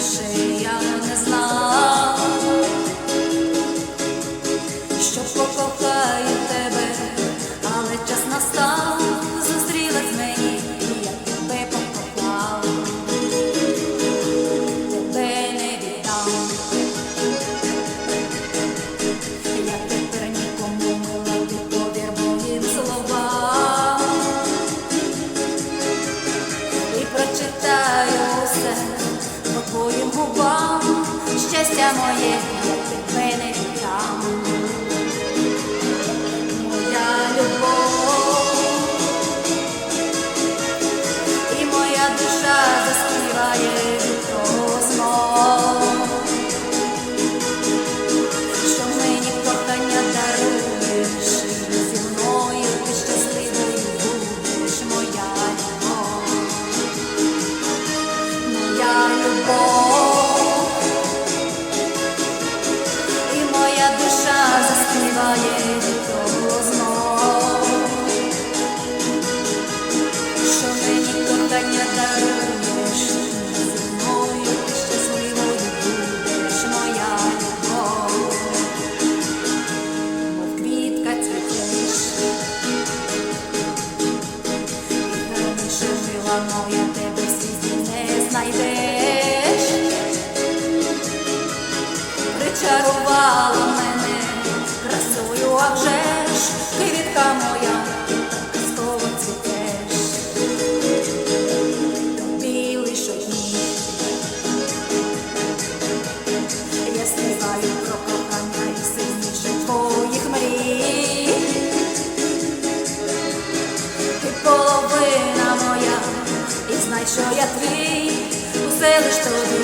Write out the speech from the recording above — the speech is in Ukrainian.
say серця моє, тебе не віддам. Моя любов і моя душа моя душа заспіває того знов що мені кохання даруєш, мною щасливою будеш, моя любов, мов квітка цвітеш, і раніше жила моя тебе в не знайдеш, мене а вже ж квітка моя, казково цвітеш білий. Я співаю про кохання і твоїх мрій. Ти половина моя, і знай, що я твій, усе лиш тобі